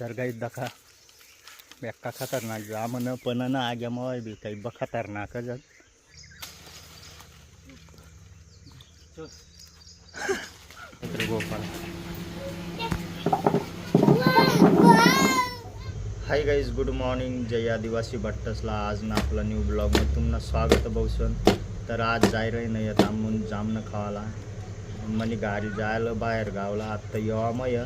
तर गाई दखा. बेक्का खतरनाक जा पण ना आग्या मवाय बी काही ब खतरनाक जात Gopal. Hi guys good morning जय आदिवासी भट्टसला. आज ना आपला न्यू ब्लॉगमध्ये तुम्हाला स्वागत बहुसन. तर आज जाय रही नाही येत आमून जामनं खावाला. मनी गाडी जायला बाहेर गावला. आत्ता येवा मय.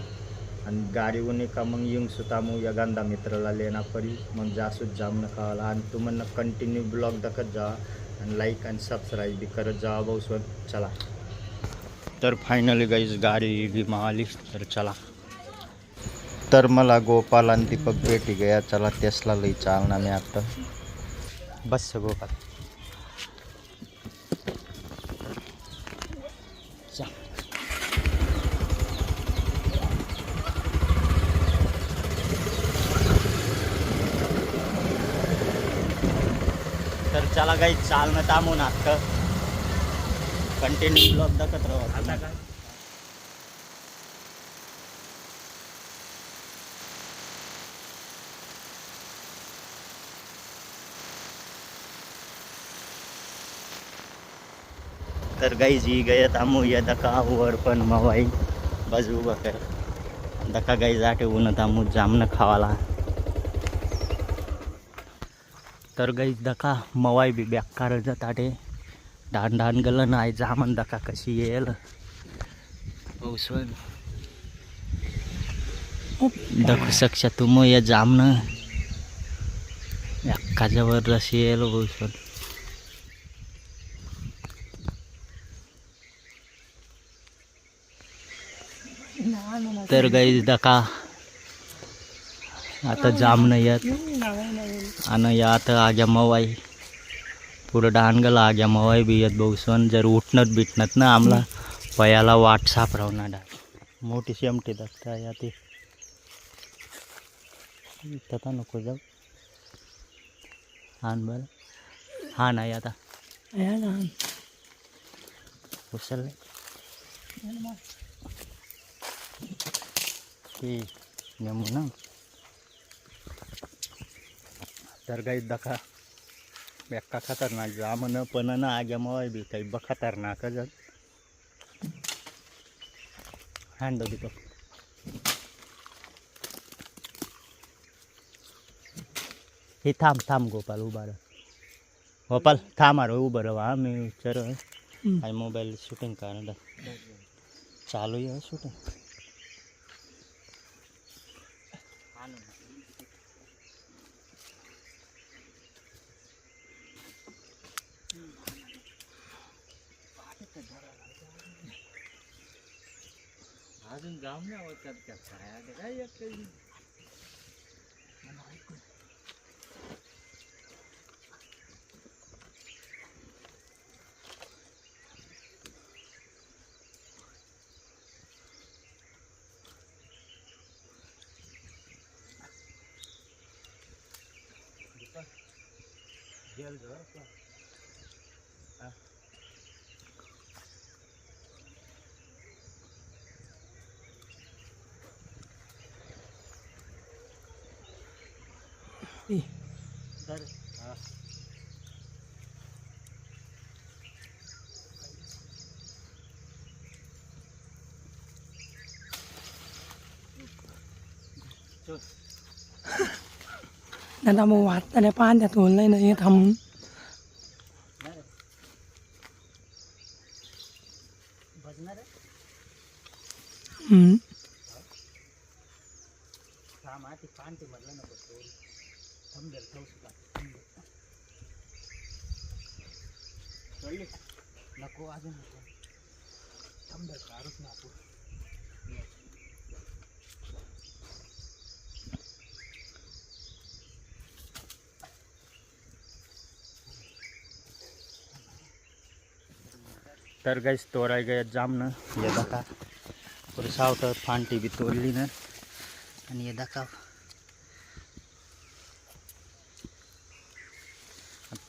आणि गाडी उनी का मग येऊन सुद्धा मग या मित्राला लेना परी मग जासूच जाम खावाला आणि तुम्हाला कंटिन्यू ब्लॉग दाखत जा आणि लाईक आणि सबस्क्राईब बी करत जा भाऊ बघसन चला. तर फायनली गाईज गाडी बी आली तर चला. तर मला गोपाल आणि दीपक भेटी गया. चला तेसला लई चालना मी आता. बस गोपाल चला काही चालणं थांबून आता कंटिन्यू ब्लॉग दाखत राहू तर गाई जी गया थांबू या दका वर पण मवाई. बाजू बकर दका गाई जाटे ऊन थांबू जामनं खावाला. तर गाईज दका मवाई बी बेकार ताटे। डान डान गेलं नाही जामन दका कशी येईल दखू शकशा तुम या जामनं। अक्का जबरदस्त येईल पाऊसवर तर गाईज दका आता जाम नाही येत. आणि या आता आग्या मवाई. पुढं डानगल आग्या मवाई बी येत बहुसन जर उठणत बिटणत ना आमला पयाला वाट सापरावणार डाय मोठी शेमटी दखता या ते. तथा नको जाऊ. हान बरं. हा नाही आता. ते नेमू ना. तर काही दखा बेक्का खतरनाक जा म्हण पण ना आग्या मवाय बी काही ब खतरनाक जात हँड दीपक हे थांब थांब गोपाल उभा रह गोपाल थांब अरे उभं रहा हा मी चर आहे मोबाईल शूटिंग करणं चालू आहे शूटिंग 아름다움이 어떨까 봐야 내가 약간 뭐가 있구나 Yeah, काही तर हा. चल.นั่นเอามาวัดแต่ในป้านแต่ตัวเลยนะเนี่ยท नाही रे. बसणार आहे? ำอืม थांब हा, ते पान ते म्हटलं नको नको अजून नको ना तर गाईस तोराय गया जामनं हे बघा पुढे सावटर फांटी ना। आणि हे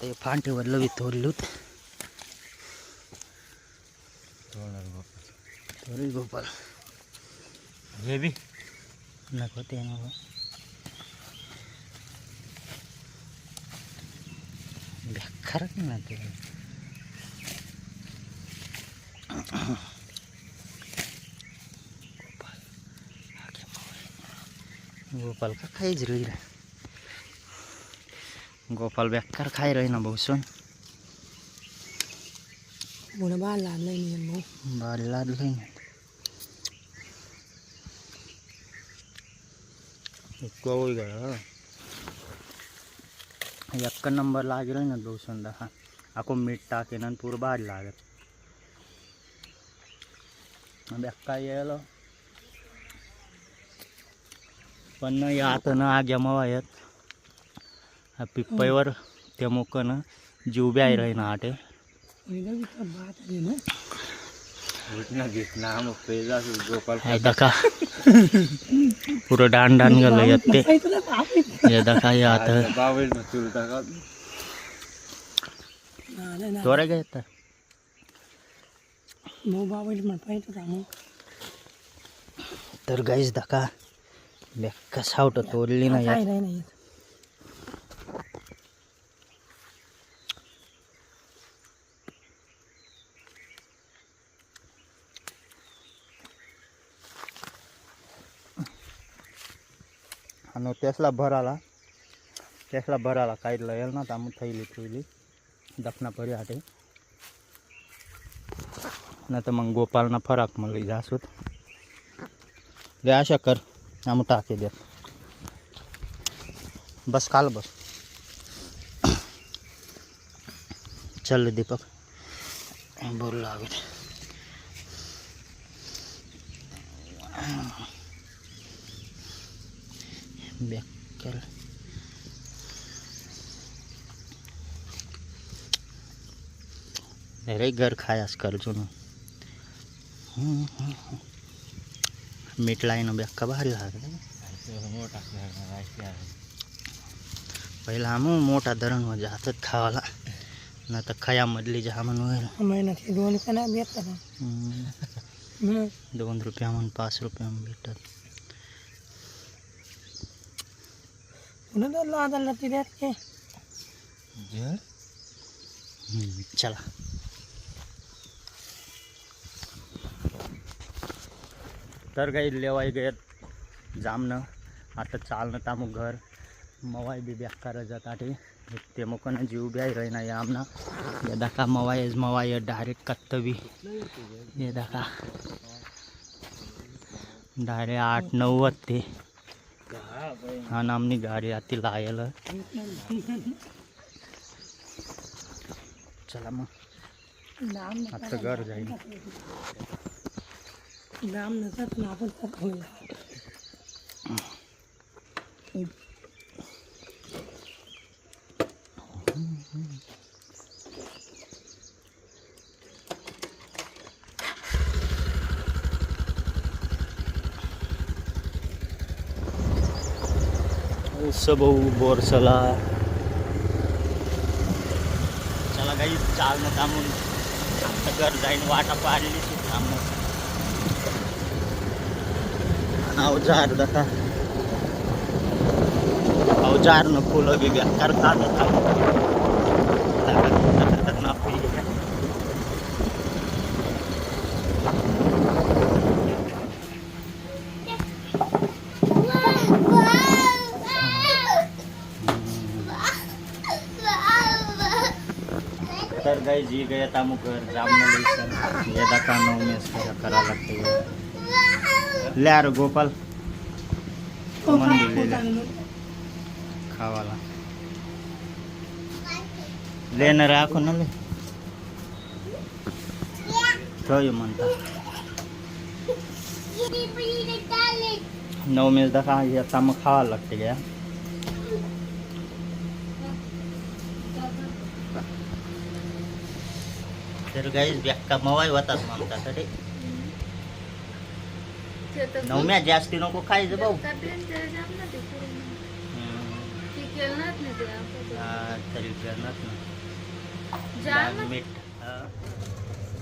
हे फांटीवरलं बी तोडलूत थोडी गोपाल हे बी नको ते नको बेकार ना ते गोपाल का खाइज रही गोपाल बेकार खाई रही ना बहुत सुन। बाल लाल नहीं है बाल लाल नहीं नंबर लाग रही ना बहुत सुंदर हाँ आपको मिट्टा टाके पूरा बाल लागे। अब यक्का ये लो। पण या आता पिप्पईवर त्या मोकन जीव बी आहे राही ना आटे पुरं डान डान गेलं येत ते. येदा काय आता. त्वरा काय येतात तर गाईस दका कसा सावट तोडली नाही અને ટેસલા ભરાલા. ટેસલા ભરાલા. કાંઈ લયેલ ના તામ થયેલી થયેલી દફના ભર્યા હાટે ને તો મग ગોપાલના ફરાકમાં લઈ જાશું. લે આશા કર આમ ટાંકી દે. બસ કાલ બસ. ચાલ દીપક. બોલ લાગે. बेकर धेरै गर खायास करजो मीठ लाइन बेक्का बाहर लागे पहला हम मोटा धरण हो जाते खावाला न तो खाया मदली जहाँ मन वगैरह दोन हम्म। रुपया मन पाँच रुपया में बेटा। पुन्हा तर लादाला ती द्यात के जर हम्म, चला। तर काही लेवाई गयत जामनं। आता चालणं तामू घर। मवाई बी बेकार जात आटे ते मकन जीव बी आहे ना या आमना। ये दाखा मवाई मवाई डायरेक्ट कत्त बी ये दाखा। डायरेक्ट आठ नऊ ते हा नामनी गाडी आती लायल चला मग नाम आता घर जाईल नाम नसत ना आपण बोरसला चला काही चालणं थांबून. आमचं घर जाईन वाटा पाडली थांबून. अवजार दका अवजार न फुलं बी बेकार खात गाई जी गया तामू घर जामनं लईसन ये दका नऊ मेस करा करा लागते ले अरे गोपाल। मन दिलेले खावाला। लेणं राखो ना ले। ठेव म्हणता नऊ मेस दका येता तर गाईज बेक्का मवाई होतात ममतासाठी नवम्या जास्ती नको खायचं भाऊ. तरी ना. मीठ.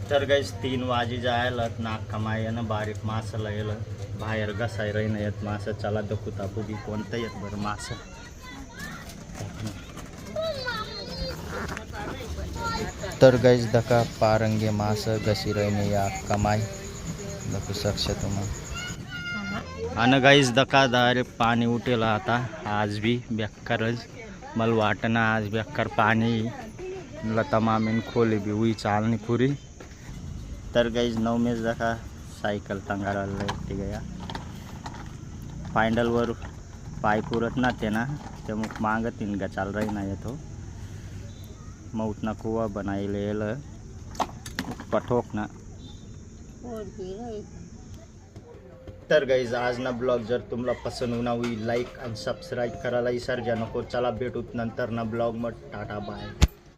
तर गाईज तीन वाजे जायला ना कमायनं बारीक मासाला येलं बाहेर घसाय येत मासं. चला दखुता बुगी कोणतं येत बरं मासं. तर गाईज दका पारंगे मास घसी रहिने या कमाई दखू शकशा तुम्ही आणि गाईज दका डायरेक्ट पाणी उठेल आता आज बी बेकारच मला वाटणं आज बेकार पाणी लता मामीन खोली बी उई चालनी पुरी तर गाईज नवमेच दका सायकल तंगाराला ते गया पायंडलवर पाय पुरत ना ते ना त्यामुळे मागं तीन गा चाल रही ना येतो कुआ बनाइले पठोक ना तर गाईज आज ना ब्लॉग जर तुम्हाला पसंत होना हुई लाईक आणि सबस्क्राईब सर विसर्जा नको चला भेटूत नंतर ना ब्लॉग मग टाटा बाय